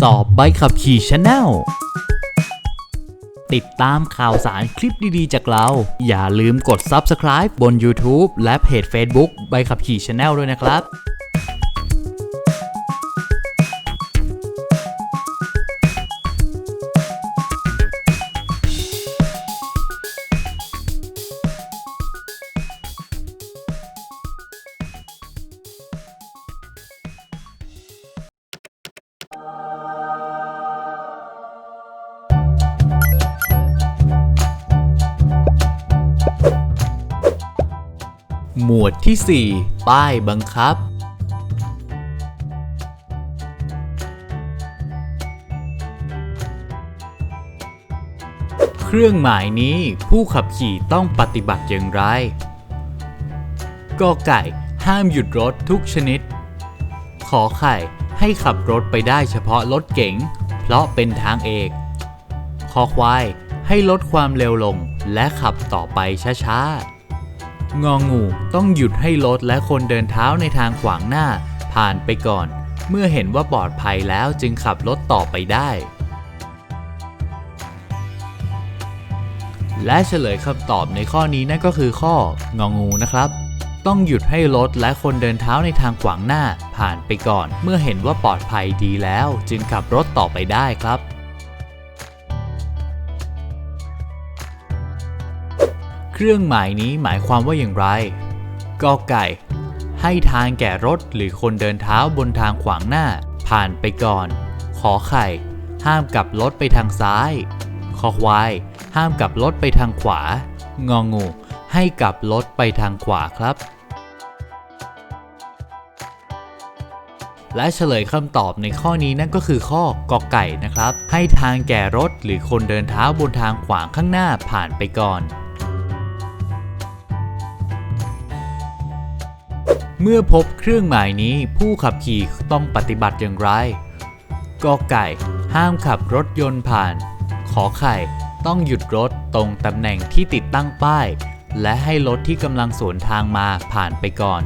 สอบใบขับขี่ชาแนลติดตามข่าวสารคลิปดี ๆ จากเรา อย่าลืมกด Subscribe บน YouTube และเพจ Facebook ใบขับขี่ชาแนลด้วยนะครับ หมวดที่ 4 ป้ายบังคับ เครื่องหมายนี้ผู้ขับขี่ต้องปฏิบัติอย่างไรกอไก่ห้ามหยุดรถทุกชนิด ขอไข่ให้ขับรถไปได้เฉพาะรถเก๋ง เพราะเป็นทางเอกคอควายให้ลดความเร็วลงและขับต่อไปช้าๆ งองูต้องหยุดให้รถและคนเดินเท้าในทางขวางหน้า ผ่านไปก่อน เมื่อเห็นว่าปลอดภัยแล้วจึงขับรถต่อไปได้ และเฉลยคำตอบในข้อนี้นั่นก็คือข้ององูนะครับ ต้องหยุดให้รถและคนเดินเท้าในทางขวางหน้า ผ่านไปก่อน เมื่อเห็นว่าปลอดภัยดีแล้ว จึงขับรถต่อไปได้ครับ เครื่องหมายนี้หมายความว่าอย่างไรกอไก่ ให้ทางแก่รถหรือคนเดินเท้าบนทางขวางหน้า ผ่านไปก่อน ขอไข่ ห้ามกลับรถไปทางซ้ายคอควาย ห้ามกลับรถไปทางขวา งองู ให้กลับรถไปทางขวาครับ และเฉลยคำตอบในข้อนี้นั่นก็คือข้อกอไก่นะครับ ให้ทางแก่รถหรือคนเดินเท้าบนทางขวางข้างหน้าผ่านไปก่อน เมื่อพบเครื่องหมายนี้ผู้ขับขี่ต้องปฏิบัติอย่างไรกอไก่ ห้ามขับรถยนต์ผ่าน ขอไข่ ต้องหยุดรถตรงตำแหน่งที่ติดตั้งป้าย และให้รถที่กำลังสวนทางมาผ่านไปก่อน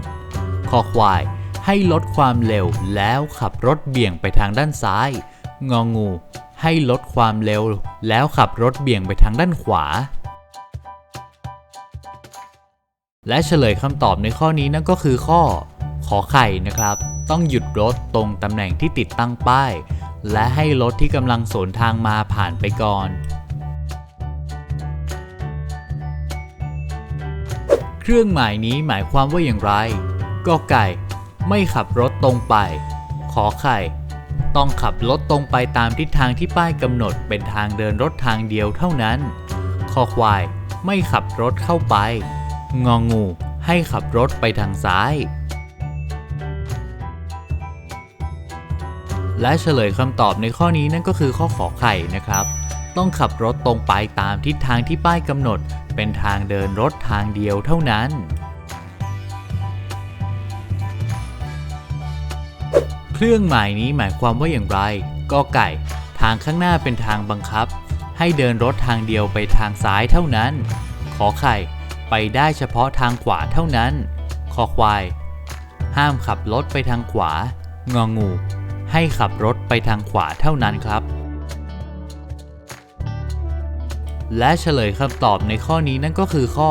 คอควาย ให้ลดความเร็วแล้วขับรถเบี่ยงไปทางด้านซ้าย งองู ให้ลดความเร็วแล้วขับรถเบี่ยงไปทางด้านขวา และเฉลยคำตอบในข้อนี้นั่นก็คือข้อ ขอไข่นะครับ ต้องหยุดรถตรงตำแหน่งที่ติดตั้งป้าย และให้รถที่กำลังสวนทางมาผ่านไปก่อน เครื่องหมายนี้หมายความว่าอย่างไรกอไก่ ไม่ขับรถตรงไป ขอไข่ ต้องขับรถตรงไปตามทิศทางที่ป้ายกำหนดเป็นทางเดินรถทางเดียวเท่านั้น คอควาย ไม่ขับรถเข้าไป งองู ให้ขับรถไปทางซ้าย และเฉลยคำตอบในข้อนี้นั่นก็คือข้อขอไข่นะครับ ต้องขับรถตรงไปตามทิศทางที่ป้ายกำหนด เป็นทางเดินรถทางเดียวเท่านั้น เครื่องหมายนี้หมายความว่าอย่างไรกอไก่ ทางข้างหน้าเป็นทางบังคับ ให้เดินรถทางเดียวไปทางซ้ายเท่านั้น ขอไข่ ไปได้เฉพาะทางขวาเท่านั้น คอควาย ห้ามขับรถไปทางขวา งองู ให้ขับรถไปทางขวาเท่านั้นครับ และเฉลยคำตอบในข้อนี้นั่นก็คือข้อ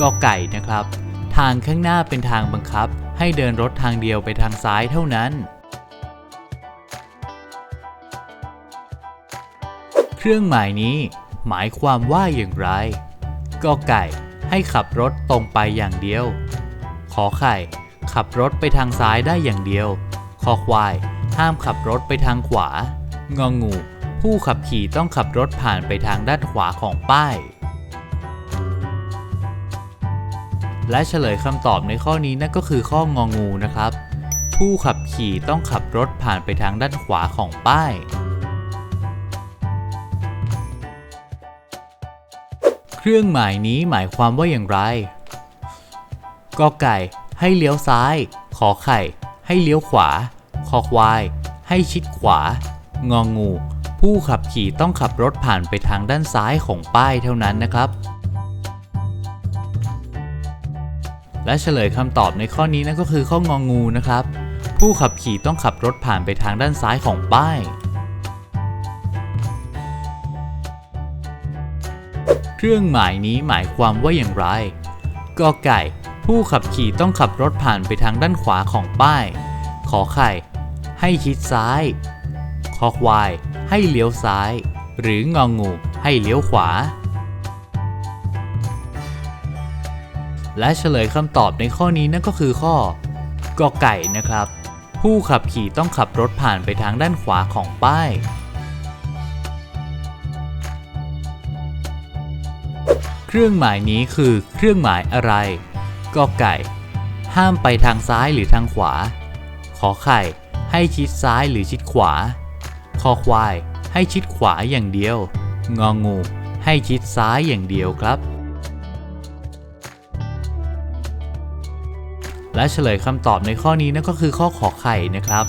กอไก่นะครับ ทางข้างหน้าเป็นทางบังคับ ให้เดินรถทางเดียวไปทางซ้ายเท่านั้นเครื่องหมายนี้หมายความว่าอย่างไร กอไก่ ให้ขับรถตรงไปอย่างเดียว ขอไข่ ขับรถไปทางซ้ายได้อย่างเดียว คอควาย ห้ามขับรถไปทางขวา งองู ผู้ขับขี่ต้องขับรถผ่านไปทางด้านขวาของป้าย และเฉลยคำตอบในข้อนี้นั่นก็คือข้ององูนะครับ ผู้ขับขี่ต้องขับรถผ่านไปทางด้านขวาของป้าย เครื่องหมายนี้หมายความว่าอย่างไรกอไก่ให้เลี้ยวซ้าย ขอไข่ ให้เลี้ยวขวา คอควาย ให้ชิดขวา งองู ผู้ขับขี่ต้องขับรถผ่านไปทางด้านซ้ายของป้ายเท่านั้นนะครับ และเฉลยคำตอบในข้อนี้นั่นก็คือข้ององูนะครับ ผู้ขับขี่ต้องขับรถผ่านไปทางด้านซ้ายของป้าย เครื่องหมายนี้หมายความว่าอย่างไร กอไก่ ผู้ขับขี่ต้องขับรถผ่านไปทางด้านขวาของป้าย ขอไข่ ให้ชิดซ้าย คอควาย ให้เลี้ยวซ้าย หรืององูให้เลี้ยวขวา และเฉลยคำตอบในข้อนี้นั่นก็คือข้อกอไก่นะครับ ผู้ขับขี่ต้องขับรถผ่านไปทางด้านขวาของป้าย เครื่องหมายนี้คือเครื่องหมายอะไรกอไก่ ห้ามไปทางซ้ายหรือทางขวา ขอไข่ ให้ชิดซ้ายหรือชิดขวา คอควาย ให้ชิดขวาอย่างเดียว งองู ให้ชิดซ้ายอย่างเดียวครับ และเฉลยคำตอบในข้อนี้นั่นก็คือข้อขอไข่นะครับ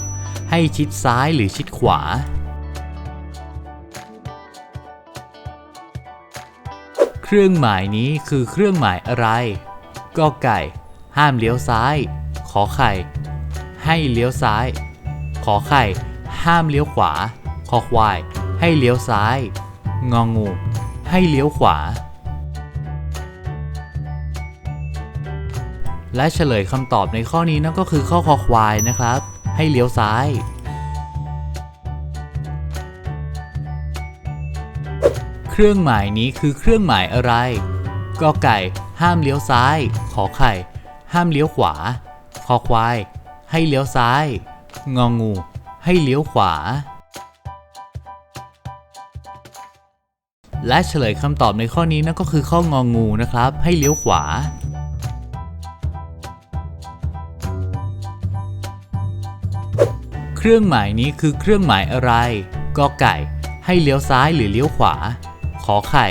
ให้ชิดซ้ายหรือชิดขวา เครื่องหมายนี้คือเครื่องหมายอะไรกอไก่ ห้ามเลี้ยวซ้าย ขอไข่ ให้เลี้ยวซ้าย ขอไข่ ห้ามเลี้ยวขวาคอควาย ให้เลี้ยวซ้าย งองู ให้เลี้ยวขวา และเฉลยคำตอบในข้อนี้นั่นก็คือข้อคอควายนะครับ ให้เลี้ยวซ้าย เครื่องหมายนี้คือเครื่องหมายอะไรกอไก่ห้ามเลี้ยวซ้าย ขอไข่ ห้ามเลี้ยวขวา คอควาย ให้เลี้ยวซ้าย งองู ให้เลี้ยวขวา และเฉลยคำตอบในข้อนี้นั่นก็คือข้ององูนะครับ ให้เลี้ยวขวาเครื่องหมายนี้คือเครื่องหมายอะไร กอไก่ ให้เลี้ยวซ้ายหรือเลี้ยวขวา ขอไข่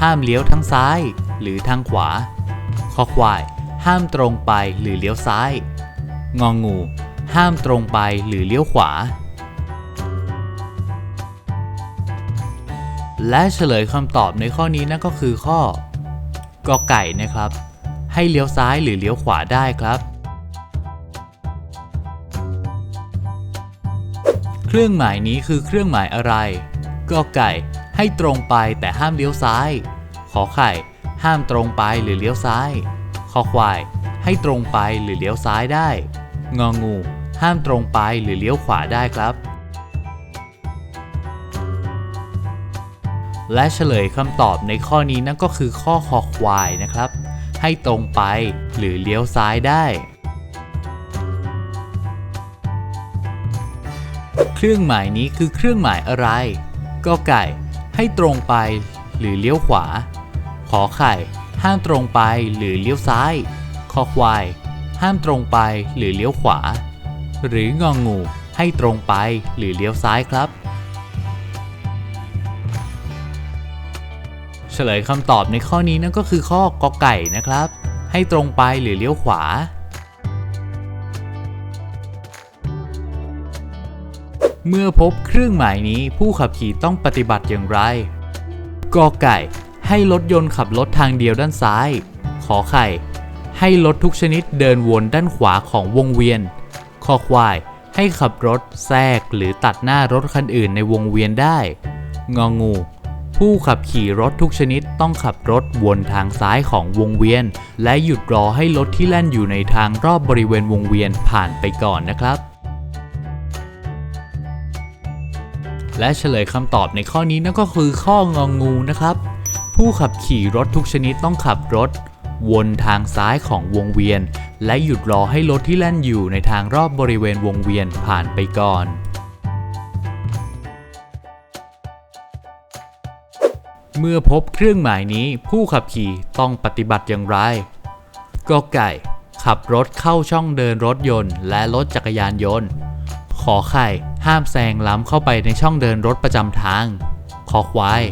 ห้ามเลี้ยวทั้งซ้ายหรือทางขวาคอควาย ห้ามตรงไปหรือเลี้ยวซ้าย งองู ห้ามตรงไปหรือเลี้ยวขวา และเฉลยคำตอบในข้อนี้นั่นก็คือข้อกอไก่นะครับ ให้เลี้ยวซ้ายหรือเลี้ยวขวาได้ครับ เครื่องหมายนี้คือเครื่องหมายอะไรกอไก่ ให้ตรงไปแต่ห้ามเลี้ยวซ้าย ขอไข่ ห้ามตรงไปหรือเลี้ยวซ้ายคอควาย ให้ตรงไปหรือเลี้ยวซ้ายได้ งองู ห้ามตรงไปหรือเลี้ยวขวาได้ครับ และเฉลยคำตอบในข้อนี้นั่นก็คือข้อคอควายนะครับ ให้ตรงไปหรือเลี้ยวซ้ายได้เครื่องหมายนี้คือเครื่องหมายอะไรกอไก่ ให้ตรงไปหรือเลี้ยวขวา ขอไข่ ห้ามตรงไปหรือเลี้ยวซ้าย คอควาย ห้ามตรงไปหรือเลี้ยวขวา หรืององูให้ตรงไปหรือเลี้ยวซ้ายครับ เฉลยคำตอบในข้อนี้นั่นก็คือข้อกอไก่นะครับ ให้ตรงไปหรือเลี้ยวขวา เมื่อพบเครื่องหมายนี้ผู้ขับขี่ต้องปฏิบัติอย่างไร กอไก่ ให้รถยนต์ขับรถทางเดียวด้านซ้าย ขอไข่ ให้รถทุกชนิดเดินวนด้านขวาของวงเวียน คอควาย ให้ขับรถแทรกหรือตัดหน้ารถคันอื่นในวงเวียนได้ งองู ผู้ขับขี่รถทุกชนิดต้องขับรถวนทางซ้ายของวงเวียน และหยุดรอให้รถที่แล่นอยู่ในทางรอบบริเวณวงเวียนผ่านไปก่อนนะครับ และเฉลยคำตอบในข้อนี้นั่นก็คือข้ององูนะครับ ผู้ขับขี่รถทุกชนิดต้องขับรถ วนทางซ้ายของวงเวียน และหยุดรอให้รถที่แล่นอยู่ในทางรอบบริเวณวงเวียนผ่านไปก่อน เมื่อพบเครื่องหมายนี้ผู้ขับขี่ต้องปฏิบัติอย่างไรกอไก่ ขับรถเข้าช่องเดินรถยนต์ และรถจักรยานยนต์ ขอไข่ ห้ามแซงล้ำเข้าไปในช่องเดินรถประจำทางขอควาย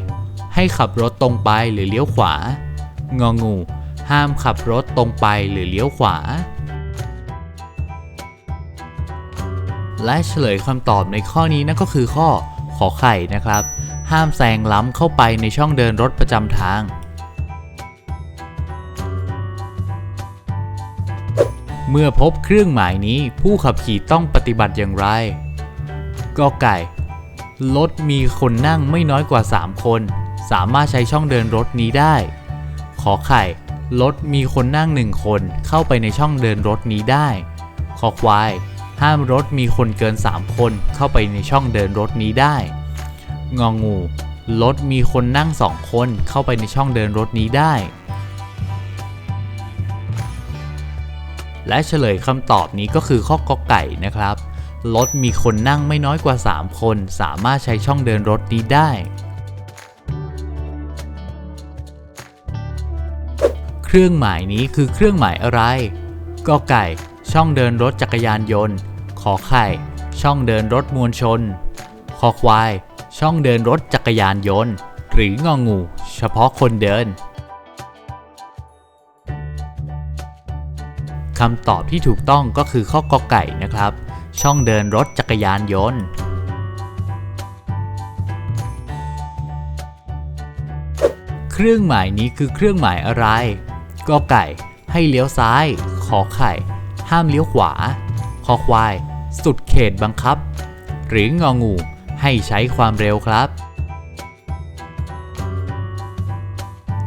ให้ขับรถตรงไปหรือเลี้ยวขวา งองู ห้ามขับรถตรงไปหรือเลี้ยวขวา และเฉลยคำตอบในข้อนี้นั่นก็คือข้อขอไข่นะครับ ห้ามแซงล้ำเข้าไปในช่องเดินรถประจำทาง เมื่อพบเครื่องหมายนี้ผู้ขับขี่ต้องปฏิบัติอย่างไร กอไก่ รถมีคนนั่งไม่น้อยกว่า 3 คน สามารถใช้ช่องเดินรถนี้ได้ ขอไข่ รถมีคนนั่งหนึ่งคนเข้าไปในช่องเดินรถนี้ได้ ขอควาย ห้ามรถมีคนเกิน 3 คนเข้าไปในช่องเดินรถนี้ได้ งองู รถมีคนนั่งสองคนเข้าไปในช่องเดินรถนี้ได้ และเฉลยคำตอบนี้ก็คือข้อกอไก่นะครับ รถมีคนนั่งไม่น้อยกว่า 3 คน สามารถใช้ช่องเดินรถนี้ได้ เครื่องหมายนี้คือเครื่องหมายอะไรกอไก่ ช่องเดินรถจักรยานยนต์ ขอไข่ ช่องเดินรถมวลชน คอควาย ช่องเดินรถจักรยานยนต์ หรืององู เฉพาะคนเดินคำตอบที่ถูกต้องก็คือข้อกอไก่นะครับ ช่องเดินรถจักรยานยนต์ เครื่องหมายนี้คือเครื่องหมายอะไรกอไก่ให้เลี้ยวซ้าย ขอไข่ ห้ามเลี้ยวขวา คอควาย สุดเขตบังคับ หรืององูให้ใช้ความเร็วครับ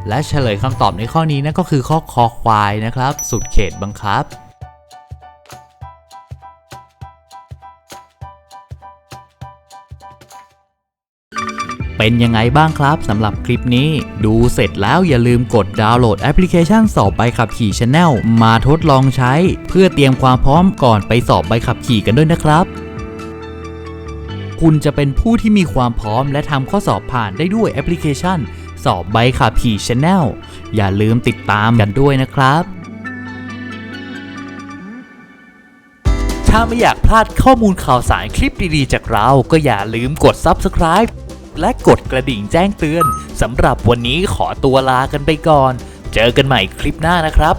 และเฉลยคำตอบในข้อนี้นั่นก็คือข้อคอควายนะครับ สุดเขตบังคับ เป็นยังไงบ้างครับสำหรับคลิปนี้ ดูเสร็จแล้วอย่าลืมกดดาวน์โหลดแอปพลิเคชันสอบใบขับขี่ Channel มาทดลองใช้ เพื่อเตรียมความพร้อมก่อนไปสอบใบขับขี่กันด้วยนะครับ คุณจะเป็นผู้ที่มีความพร้อมและทำข้อสอบผ่านได้ด้วยแอปพลิเคชัน สอบใบขับขี่ Channel อย่าลืมติดตามกันด้วยนะครับถ้าไม่อยากพลาดข้อมูลข่าวสารคลิปดีๆ จากเรา ก็อย่าลืมกด Subscribe และกดกระดิ่งแจ้งเตือนสำหรับวันนี้ขอตัวลากันไปก่อน เจอกันใหม่คลิปหน้านะครับ